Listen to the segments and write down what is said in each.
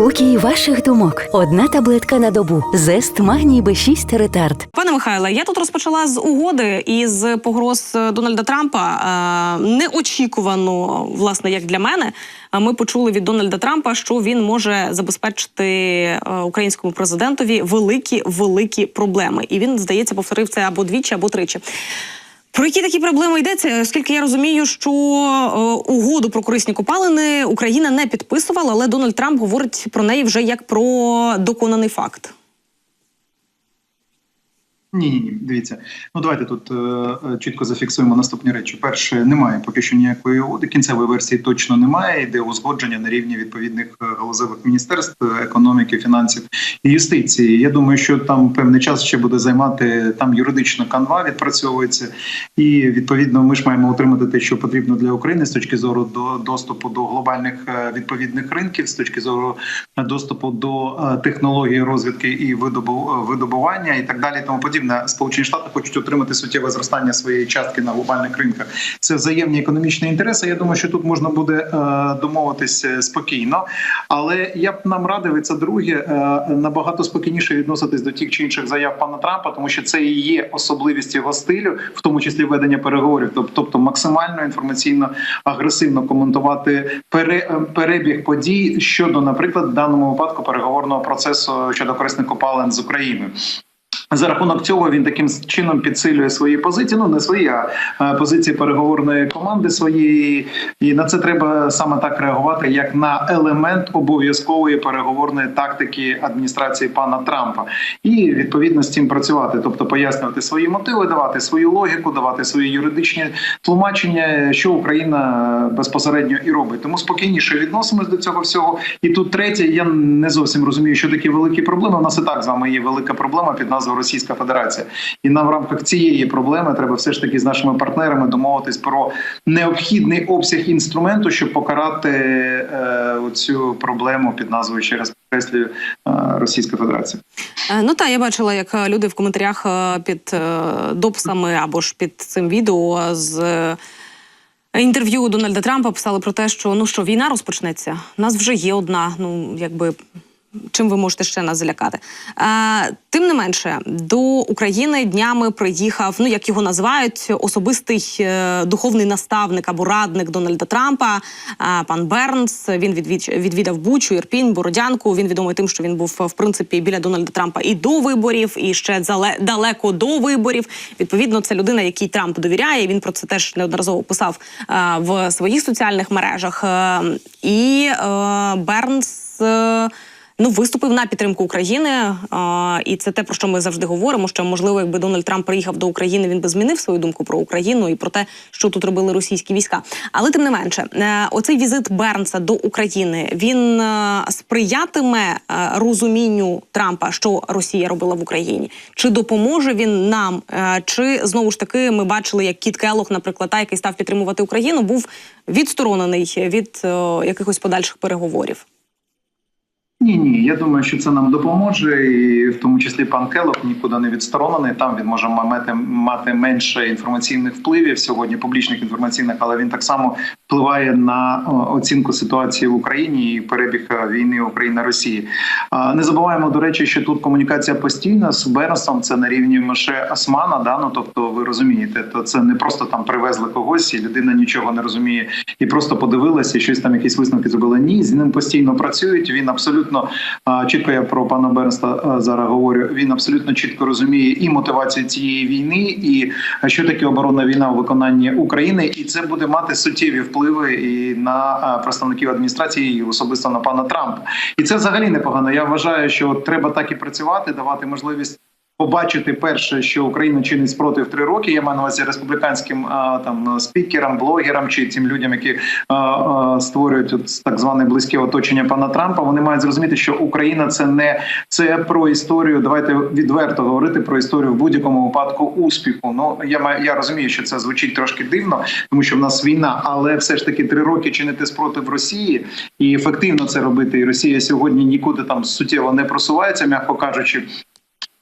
Спокій ваших думок. Одна таблетка на добу. Зест магній Б6 ретард. Пане Михайле, я тут розпочала з угоди і з погроз Дональда Трампа. Е, Неочікувано, власне, як для мене. е, Ми почули від Дональда Трампа, що він може забезпечити е, українському президентові великі великі проблеми. І він, здається, повторив це або двічі, або тричі. Про які такі проблеми йдеться? Оскільки я розумію, що е, угоду про корисні копалини Україна не підписувала, але Дональд Трамп говорить про неї вже як про доконаний факт. Ні, ні, ні. Дивіться. Ну давайте тут е, е, чітко зафіксуємо наступні речі. Перше, немає поки що ніякої угоди. Кінцевої версії точно немає. Йде узгодження на рівні відповідних е, галузевих міністерств е, економіки, фінансів і юстиції. Я думаю, що там певний час ще буде займати там юридична канва, відпрацьовується, і відповідно ми ж маємо отримати те, що потрібно для України з точки зору до доступу до глобальних відповідних ринків, з точки зору доступу до технології розвідки і видобу, видобування, і так далі. Тому подібне. Сполучені Штати хочуть отримати суттєве зростання своєї частки на глобальних ринках. Це взаємні економічні інтереси. Я думаю, що тут можна буде е, домовитись е, спокійно. Але я б нам радив і це друге е, набагато спокійніше відноситись до тих чи інших заяв пана Трампа, тому що це і є особливість його стилю, в тому числі ведення переговорів. Тоб- Тобто максимально інформаційно агресивно коментувати пере, перебіг подій щодо, наприклад, в даному випадку переговорного процесу щодо корисних копалин з Україною. За рахунок цього він таким чином підсилює свої позиції. Ну не свої, а позиції переговорної команди своєї, і на це треба саме так реагувати, як на елемент обов'язкової переговорної тактики адміністрації пана Трампа, і відповідно з цим працювати, тобто пояснювати свої мотиви, давати свою логіку, давати свої юридичні тлумачення, що Україна безпосередньо і робить. Тому спокійніше відносимось до цього всього. І тут третє, я не зовсім розумію, що такі великі проблеми. У нас і так з вами є велика проблема під назвою Російська Федерація. І нам в рамках цієї проблеми треба все ж таки з нашими партнерами домовитись про необхідний обсяг інструменту, щоб покарати е, цю проблему під назвою ще раз підкреслюю е, Російська Федерація. Е, Ну та я бачила, як е, люди в коментарях під дописами або ж під цим відео з інтерв'ю Дональда Трампа писали про те, що ну що війна розпочнеться. У нас вже є одна. Ну якби. Чим ви можете ще нас залякати? Е, тим не менше, до України днями приїхав, ну як його називають, особистий е, духовний наставник або радник Дональда Трампа, е, пан Бернс. Він відвід, відвідав Бучу, Ірпінь, Бородянку. Він відомий тим, що він був в принципі біля Дональда Трампа і до виборів, і ще далеко до виборів. Відповідно, це людина, якій Трамп довіряє. Він про це теж неодноразово писав е, в своїх соціальних мережах. Е, і е, Бернс. Е, Ну, виступив на підтримку України, а, і це те, про що ми завжди говоримо. Що можливо, якби Дональд Трамп приїхав до України, він би змінив свою думку про Україну і про те, що тут робили російські війська. Але тим не менше, е, оцей візит Бернса до України він е, сприятиме е, розумінню Трампа, що Росія робила в Україні, чи допоможе він нам, чи знову ж таки ми бачили, як Кіт Келлог, наприклад, та, який став підтримувати Україну, був відсторонений від якихось подальших переговорів. Ні, ні, я думаю, що це нам допоможе, і в тому числі пан Келок нікуди не відсторонений. Там він може мати, мати менше інформаційних впливів сьогодні, публічних інформаційних, але він так само впливає на оцінку ситуації в Україні і перебіг е, війни Україна Росії. Не забуваємо до речі, що тут комунікація постійна з Бернсом. Це на рівні Меше Османа. Да? Ну, тобто, ви розумієте, то це не просто там привезли когось, і людина нічого не розуміє і просто подивилася, і щось там якісь висновки зробила. Ні, з ним постійно працюють. Він абсолютно а, чітко. Я про пана Бернста зараз говорю. Він абсолютно чітко розуміє і мотивацію цієї війни, і що таке оборонна війна в виконанні України, і це буде мати суттєві впливи і на представників адміністрації, і особисто на пана Трампа. І це взагалі непогано. Я вважаю, що треба так і працювати, давати можливість. Побачити перше, що Україна чинить спротив три роки. Я маю на увазі республіканським там спікерам, блогерам чи тим людям, які створюють так зване близьке оточення пана Трампа. Вони мають зрозуміти, що Україна це не це про історію. Давайте відверто говорити про історію в будь-якому випадку успіху. Ну я я розумію, що це звучить трошки дивно, тому що в нас війна, але все ж таки три роки чинити спротив Росії і ефективно це робити. І Росія сьогодні нікуди там суттєво не просувається, м'яко кажучи.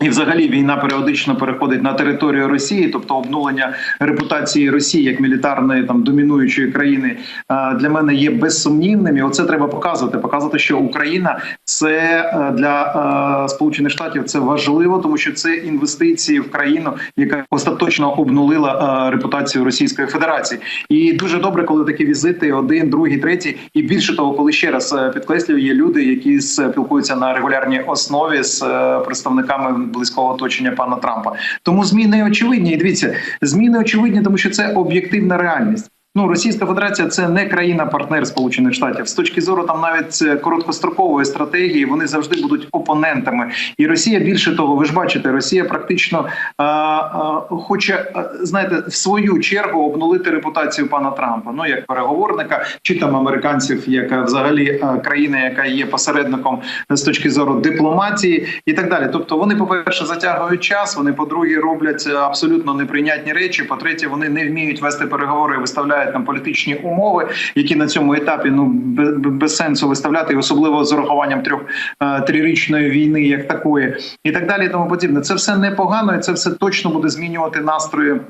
І, взагалі, війна періодично переходить на територію Росії, тобто обнулення репутації Росії як мілітарної там домінуючої країни е, для мене є безсумнівним. І оце треба показувати. Показувати, що Україна це е, для е, Сполучених Штатів це важливо, тому що це інвестиції в країну, яка остаточно обнулила репутацію Російської Федерації. І дуже добре, коли такі візити один, другий, третій, і більше того, коли ще раз підкреслюю, є люди, які спілкуються на регулярній основі з представниками близького оточення пана Трампа. Тому зміни очевидні. І дивіться, зміни очевидні, тому що це об'єктивна реальність. Ну, Російська Федерація це не країна-партнер Сполучених Штатів. З точки зору там навіть е, короткострокової стратегії вони завжди будуть опонентами. І Росія більше того, ви ж бачите, Росія практично а, а, хоче а, знаєте в свою чергу обнулити репутацію пана Трампа. Ну як переговорника, чи там американців, як е, взагалі е, країна, яка є посередником з точки зору дипломатії і так далі. Тобто вони, по перше, затягують час. Вони, по-друге, роблять е, абсолютно неприйнятні речі. По-третє, вони не вміють вести переговори, і виставляють там політичні умови, які на цьому етапі ну без, без сенсу виставляти, і особливо з урахуванням трьох е, трирічної війни, як такої, і так далі. І тому подібне. Це все непогано, і це все точно буде змінювати настрої.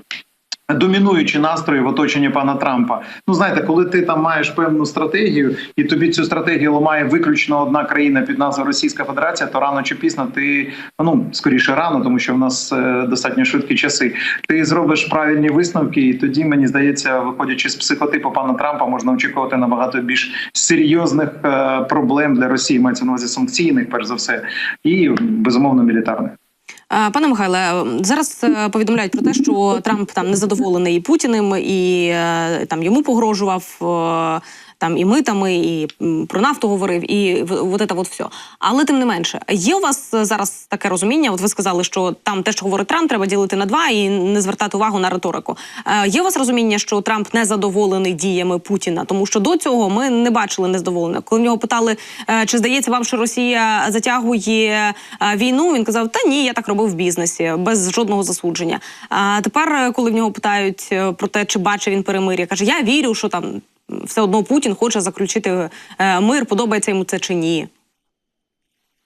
Домінуючі настрої в оточенні пана Трампа. Ну знаєте, коли ти там маєш певну стратегію, і тобі цю стратегію ламає виключно одна країна під назвою Російська Федерація, то рано чи пізно ти ну скоріше рано, тому що в нас е, достатньо швидкі часи. Ти зробиш правильні висновки, і тоді мені здається, виходячи з психотипу пана Трампа, можна очікувати набагато більш серйозних е, проблем для Росії. Мається на увазі санкційних, перш за все, і безумовно мілітарних. Е, Пане Михайле, зараз е, повідомляють про те, що Трамп там незадоволений Путіним і е, там йому погрожував. Там і митами, і про нафту говорив, і от це от все. Але тим не менше, є у вас е, зараз таке розуміння? От ви сказали, що там те, що говорить Трамп, треба ділити на два і не звертати увагу на риторику. Е, є у вас розуміння, що Трамп не задоволений діями Путіна, тому що до цього ми не бачили незадоволення. Коли в нього питали, е, чи здається вам, що Росія затягує війну, він казав: Та ні, я так робив в бізнесі без жодного засудження. А тепер, коли в нього питають про те, чи бачив він перемир'я, каже: Я вірю, що там все одно Путін хоче заключити е, мир, подобається йому це чи ні.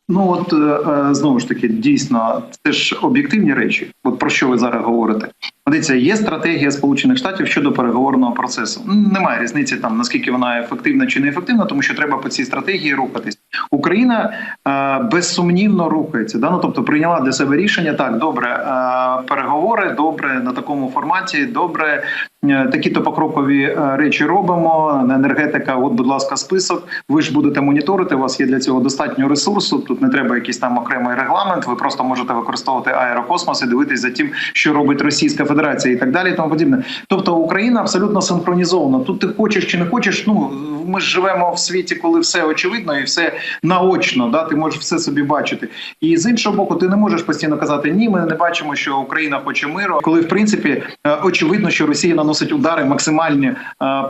Ну от е, е, знову ж таки, дійсно, це ж об'єктивні речі. От про що ви зараз говорите? Дивіться, є стратегія Сполучених Штатів щодо переговорного процесу. Немає різниці там наскільки вона ефективна чи не ефективна, тому що треба по цій стратегії рухатись. Україна е, безсумнівно рухається. Да? Ну, тобто прийняла для себе рішення. Так, добре, е, переговори, добре на такому форматі, добре. Е, Такі-то покрокові е, речі робимо. Енергетика, от, будь ласка, список. Ви ж будете моніторити. У вас є для цього достатньо ресурсу. Тут не треба якийсь там окремий регламент. Ви просто можете використовувати аерокосмос і дивитись за тим, що робить Російська Федерація, і так далі. І тому подібне. Тобто Україна абсолютно синхронізована. Тут ти хочеш чи не хочеш. Ну ми ж живемо в світі, коли все очевидно і все наочно. Да, ти можеш все собі бачити. І з іншого боку, ти не можеш постійно казати ні. Ми не бачимо, що Україна хоче миру, коли в принципі е, очевидно, що Росія наносить удари, максимальні е,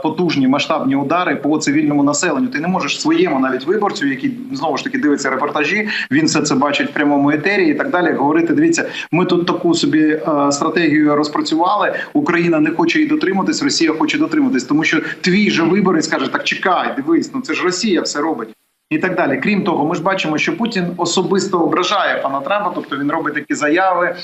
потужні масштабні удари по цивільному населенню. Ти не можеш своєму навіть виборцю, який знову ж таки дивиться репортажі. Він все це бачить в прямому етері і так далі. Говорити: дивіться, ми тут таку собі е, стратегію розпрацювали. Україна не хоче її дотриматись, Росія хоче дотриматись, тому що твій же виборець каже: так чекай, дивись, ну це ж Росія все робить. І так далі. Крім того, ми ж бачимо, що Путін особисто ображає пана Трампа, тобто він робить такі заяви.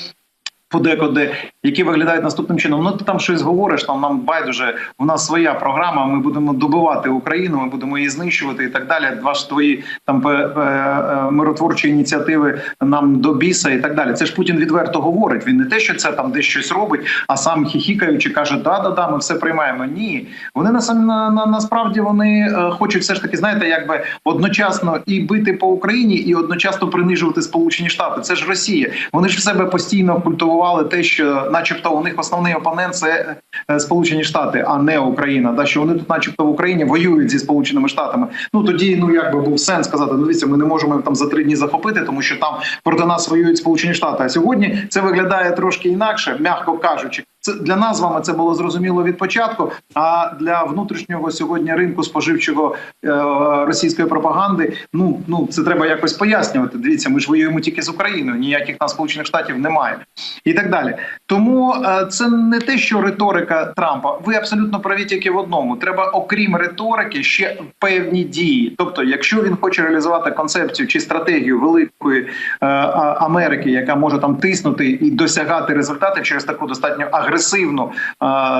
Подекуди, які виглядають наступним чином. Ну ти там щось говориш, там нам байдуже. У нас своя програма. Ми будемо добивати Україну, ми будемо її знищувати і так далі. Два ж твої там пе- е, миротворчі ініціативи нам до біса і так далі. Це ж Путін відверто говорить. Він не те, що це там десь щось робить, а сам хіхікаючи каже: Да, да, да, ми все приймаємо. Ні, вони на на, на насправді вони е, хочуть все ж таки, знаєте, якби одночасно і бити по Україні, і одночасно принижувати Сполучені Штати. Це ж Росія. Вони ж в себе постійно культували те, що, начебто, у них основний опонент це е, Сполучені Штати, а не Україна. Да, що вони тут, начебто, в Україні воюють зі Сполученими Штатами. Ну тоді, ну якби був сенс сказати, ну дивіться, ми не можемо там за три дні захопити, тому що там проти нас воюють Сполучені Штати. А сьогодні це виглядає трошки інакше, м'яко кажучи. Це для нас з вами це було зрозуміло від початку. А для внутрішнього сьогодні ринку споживчого е, російської пропаганди, ну ну це треба якось пояснювати. Дивіться, ми ж воюємо тільки з Україною, ніяких нас сполучених штатів немає, і так далі. Тому е, це не те, що риторика Трампа. Ви абсолютно праві тільки в одному. Треба, окрім риторики, ще певні дії. Тобто, якщо він хоче реалізувати концепцію чи стратегію великої е, Америки, яка може там тиснути і досягати результатів через таку достатньо агресивну е,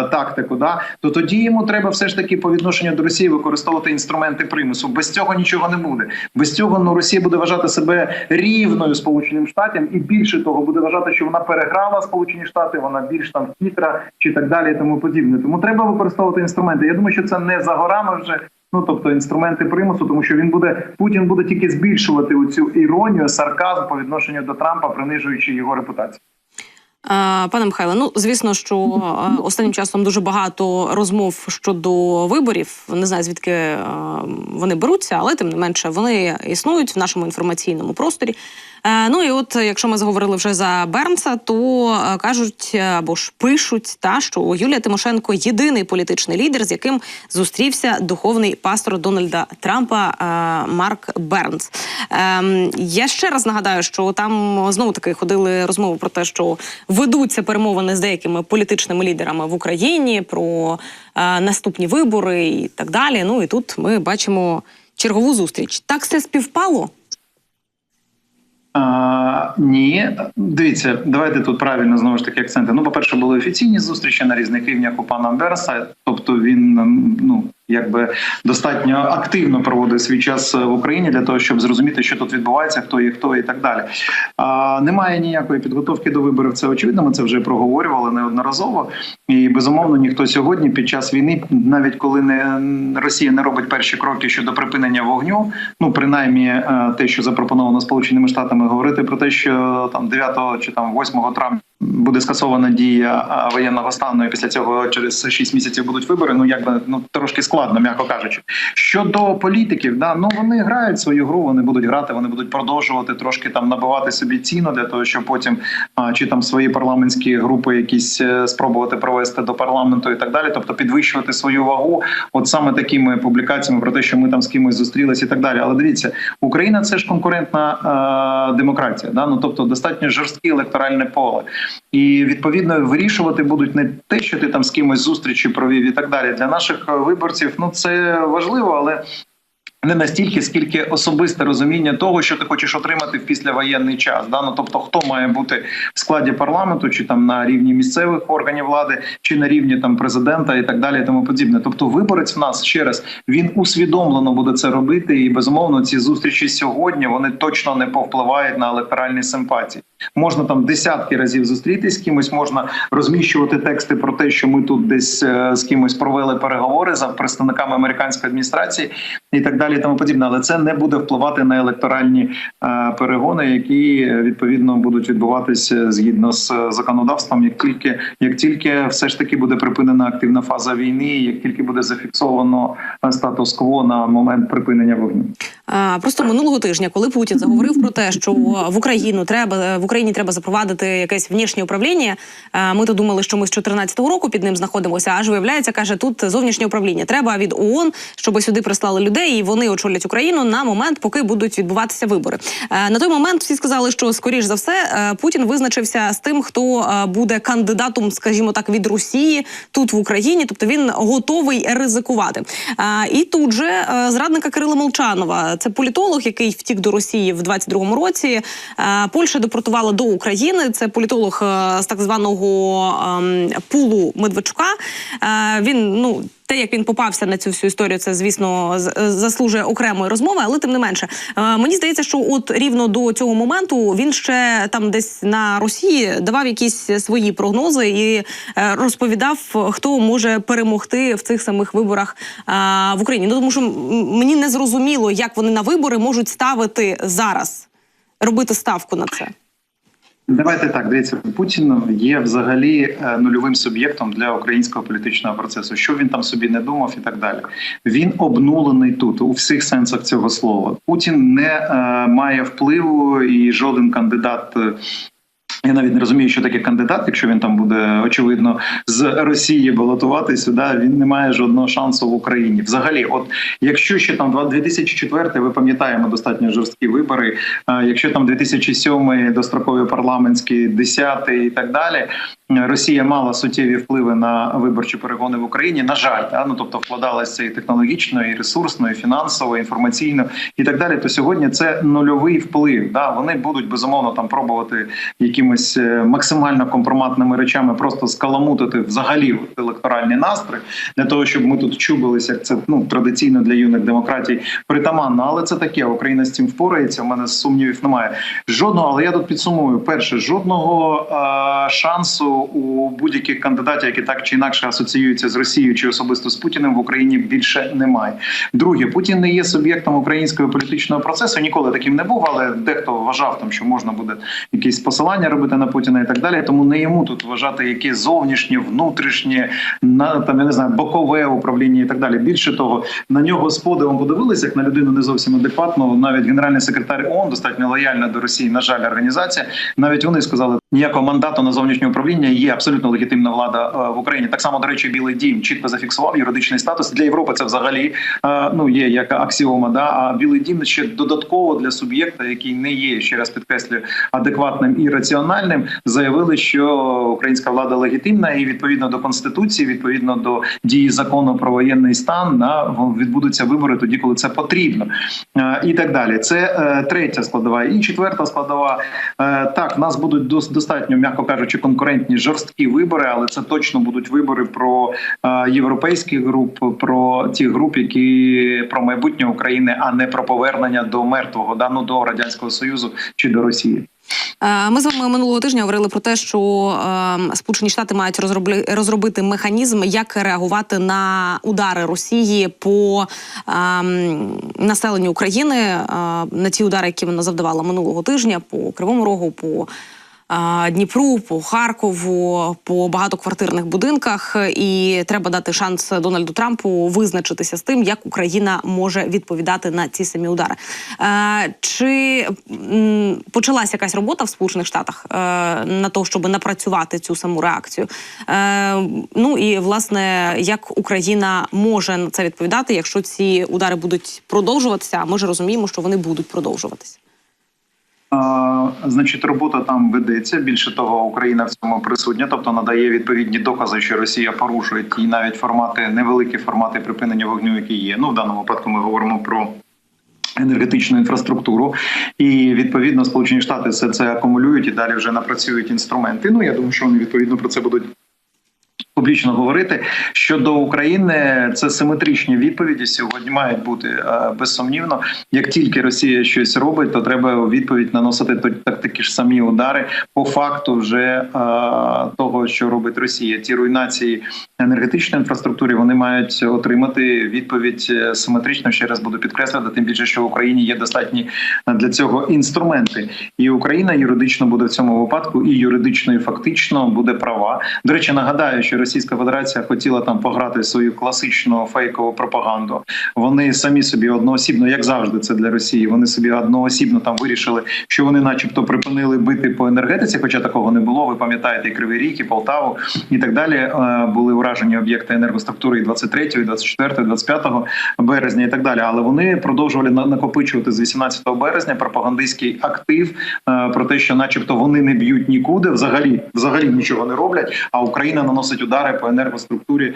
тактику, да то тоді йому треба все ж таки по відношенню до Росії використовувати інструменти примусу. Без цього нічого не буде. Без цього ну Росія буде вважати себе рівною Сполученим Штатам, і більше того буде вважати, що вона переграла Сполучені Штати, вона більш там хитра чи так далі, і тому подібне. Тому треба використовувати інструменти. Я думаю, що це не за горами вже. Ну тобто інструменти примусу, тому що він буде Путін буде тільки збільшувати оцю іронію, сарказм по відношенню до Трампа, принижуючи його репутацію. Е, Пане Михайло, ну звісно, що е, останнім часом дуже багато розмов щодо виборів. Не знаю звідки е, вони беруться, але тим не менше вони існують в нашому інформаційному просторі. Ну і от, якщо ми заговорили вже за Бернса, то кажуть або ж пишуть, та що Юлія Тимошенко єдиний політичний лідер, з яким зустрівся духовний пастор Дональда Трампа Марк Бернс. Ем, Я ще раз нагадаю, що там знову таки ходили розмови про те, що ведуться перемовини з деякими політичними лідерами в Україні про е, наступні вибори і так далі. Ну і тут ми бачимо чергову зустріч. Так все співпало. А, ні, дивіться, давайте тут правильно знову ж таки акценти. Ну, по-перше, були офіційні зустрічі на різних рівнях у пана Берса. Тобто він ну якби достатньо активно проводив свій час в Україні для того, щоб зрозуміти, що тут відбувається, хто є хто і так далі. А, немає ніякої підготовки до виборів. Це очевидно. Ми це вже проговорювали неодноразово. І безумовно, ніхто сьогодні під час війни, навіть коли не Росія не робить перші кроки щодо припинення вогню, ну принаймні е, те, що запропоновано Сполученими Штатами, говорити про те, що там 9 чи там 8 травня буде скасована дія воєнного стану, і після цього через 6 місяців будуть вибори. Ну якби ну трошки складно, м'яко кажучи. Щодо політиків, да ну вони грають свою гру, вони будуть грати, вони будуть продовжувати трошки там набивати собі ціну для того, щоб потім а, чи там свої парламентські групи якісь е, спробувати провести до парламенту і так далі, тобто підвищувати свою вагу, от саме такими публікаціями про те, що ми там з кимось зустрілися і так далі. Але дивіться, Україна це ж конкурентна е, демократія, да ну тобто достатньо жорстке електоральне поле. І відповідно вирішувати будуть не те, що ти там з кимось зустрічі провів і так далі. Для наших е, виборців ну це важливо, але. Не настільки, скільки особисте розуміння того, що ти хочеш отримати в післявоєнний час. Да? Ну, тобто, хто має бути в складі парламенту, чи там на рівні місцевих органів влади, чи на рівні там президента і так далі, і тому подібне. Тобто, виборець в нас ще раз він усвідомлено буде це робити, і безумовно ці зустрічі сьогодні вони точно не повпливають на електоральні симпатії. Можна там десятки разів зустрітись з кимось, можна розміщувати тексти про те, що ми тут десь е, з кимось провели переговори за представниками американської адміністрації і так далі, і тому подібне. Але це не буде впливати на електоральні е, перегони, які е, відповідно будуть відбуватися згідно з законодавством. Як тільки як тільки все ж таки буде припинена активна фаза війни, як тільки буде зафіксовано статус-кво на момент припинення вогню. Просто минулого тижня, коли Путін заговорив про те, що в Україну треба в Україні треба запровадити якесь внішнє управління. Ми то думали, що ми з 14 року під ним знаходимося. Аж виявляється, каже, тут зовнішнє управління. Треба від ООН, щоб сюди прислали людей, і вони очолять Україну на момент, поки будуть відбуватися вибори. Е, На той момент всі сказали, що скоріш за все е, Путін визначився з тим, хто е, буде кандидатом, скажімо так, від Росії тут в Україні. Тобто він готовий ризикувати. І тут же е, зрадника Кирила Молчанова, це політолог, який втік до Росії в 22-му році. Е, Польща депортувала до України. Це політолог е, з так званого ем, пулу Медведчука. Е, Він ну. Те, як він попався на цю всю історію, це звісно е, заслужує окремої розмови, але тим не менше, мені здається, що от рівно до цього моменту він ще там десь на Росії давав якісь свої прогнози і розповідав, хто може перемогти в цих самих виборах в Україні. Ну тому що мені не зрозуміло, як вони на вибори можуть ставити зараз, робити ставку на це. Давайте так дивіться, Путін є взагалі е, нульовим суб'єктом для українського політичного процесу. Що він там собі не думав, і так далі. Він обнулений тут у всіх сенсах цього слова. Путін не е, має впливу, і жоден кандидат. Я навіть не розумію, що таке кандидат, якщо він там буде очевидно з Росії балотуватися, да він не має жодного шансу в Україні. Взагалі, от якщо ще там 2004, ви пам'ятаємо достатньо жорсткі вибори. Якщо там 2007 дострокові парламентські, 10 і так далі. Росія мала суттєві впливи на виборчі перегони в Україні. На жаль, да? ну тобто вкладалася і технологічно, і ресурсно, і фінансово, і інформаційно і так далі. То сьогодні це нульовий вплив. Да? Вони будуть безумовно там пробувати якимось е, максимально компроматними речами просто скаламутити взагалі електоральний настрій для того, щоб ми тут чубилися, як це ну традиційно для юних демократій притаманно. Але це таке Україна з цим впорається. У мене сумнівів немає. Жодного, але я тут підсумую. Перше, жодного е- шансу у будь-яких кандидатів, які так чи інакше асоціюються з Росією чи особисто з Путіним в Україні більше немає. Друге, Путін не є суб'єктом українського політичного процесу. Ніколи таким не був, але дехто вважав там, що можна буде якісь посилання робити на Путіна і так далі. Тому не йому тут вважати яке зовнішнє, внутрішнє, на там я не знаю, бокове управління і так далі. Більше того, на нього з подивом подивилися як на людину не зовсім адекватну. Навіть генеральний секретар ООН достатньо лояльна до Росії. На жаль, організація. Навіть вони сказали, ніякого мандату на зовнішнє управління є абсолютно легітимна влада е, в Україні. Так само до речі, Білий Дім чітко зафіксував юридичний статус для Європи. Це взагалі е, ну є як аксіома. Да а Білий Дім ще додатково для суб'єкта, який не є ще раз підкреслюю адекватним і раціональним, заявили, що українська влада легітимна і відповідно до конституції, відповідно до дії закону про воєнний стан, на відбудуться вибори тоді, коли це потрібно, Е, і так далі. Це третя складова. І четверта складова. Так, в нас будуть дос- достатньо, м'яко кажучи, конкурентні жорсткі вибори, але це точно будуть вибори про е, європейських груп, про ті груп, які про майбутнє України, а не про повернення до мертвого да, ну, до радянського союзу чи до Росії. Е, Ми з вами минулого тижня говорили про те, що е, Сполучені Штати мають розроблі- розробити механізм, як реагувати на удари Росії по е, населенню України, е, на ті удари, які вона завдавала минулого тижня по Кривому Рогу, по Дніпру, по Харкову, по багатоквартирних будинках. І треба дати шанс Дональду Трампу визначитися з тим, як Україна може відповідати на ці самі удари. Чи м, почалась якась робота в Сполучених Штатах е, на те, щоб напрацювати цю саму реакцію? Е, Ну і власне, як Україна може на це відповідати, якщо ці удари будуть продовжуватися? Ми ж розуміємо, що вони будуть продовжуватися. Значить, робота там ведеться. Більше того, Україна в цьому присутня, тобто надає відповідні докази, що Росія порушує ті навіть формати, невеликі формати припинення вогню, які є. Ну в даному випадку ми говоримо про. Енергетичну інфраструктуру і відповідно Сполучені Штати все це акумулюють і далі вже напрацюють інструменти. Ну я думаю, що вони відповідно про це будуть публічно говорити щодо України. Це симетричні відповіді сьогодні мають бути е, безсумнівно. Як тільки Росія щось робить, то треба у відповідь наносити так такі ж самі удари по факту вже е, того, що робить Росія. Ті руйнації енергетичної інфраструктури вони мають отримати відповідь е, симетрично. Ще раз буду підкреслювати, тим більше, що в Україні є достатні для цього інструменти, і Україна юридично буде в цьому випадку і юридично, і фактично буде права. До речі, нагадаю, що Російська Федерація хотіла там пограти свою класичну фейкову пропаганду. Вони самі собі одноосібно, як завжди, це для Росії. Вони собі одноосібно там вирішили, що вони, начебто, припинили бити по енергетиці, хоча такого не було. Ви пам'ятаєте і Кривий Ріг, і Полтаву і так далі. Е, Були уражені об'єкти енергоструктури і 23, і 24, і 25 березня, і так далі. Але вони продовжували на- накопичувати з 18 березня пропагандистський актив е, про те, що, начебто, вони не б'ють нікуди, взагалі, взагалі нічого не роблять. А Україна наносить удари по енергоструктурі е,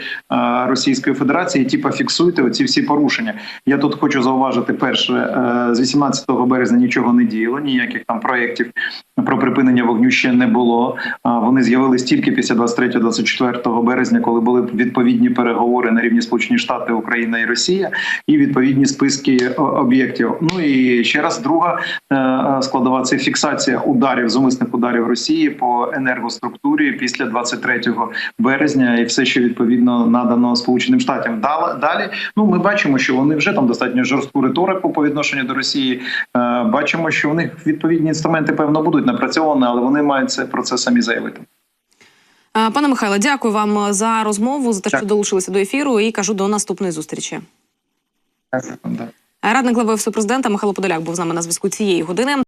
Російської Федерації. Типа фіксуйте оці всі порушення. Я тут хочу зауважити перше е, з 18 березня нічого не діяло, ніяких там проєктів про припинення вогню ще не було. Вони з'явились тільки після 23-24 березня, коли були відповідні переговори на рівні Сполучені Штати, Україна і Росія, і відповідні списки об'єктів. Ну і ще раз друга е, е, складова це фіксація ударів, зумисних ударів Росії по енергоструктурі після 23 березня, і все, що відповідно надано Сполученим Штатам. Далі, ну ми бачимо, що вони вже там достатньо жорстку риторику по відношенню до Росії. Е, Бачимо, що у них відповідні інструменти певно будуть напрацьовані, але вони мають це про це самі заявити. Е, Пане Михайло, дякую вам за розмову, за те, що долучилися до ефіру, і кажу до наступної зустрічі. Дякую. Радник глави офісу президента Михайло Подоляк був з нами на зв'язку цієї години.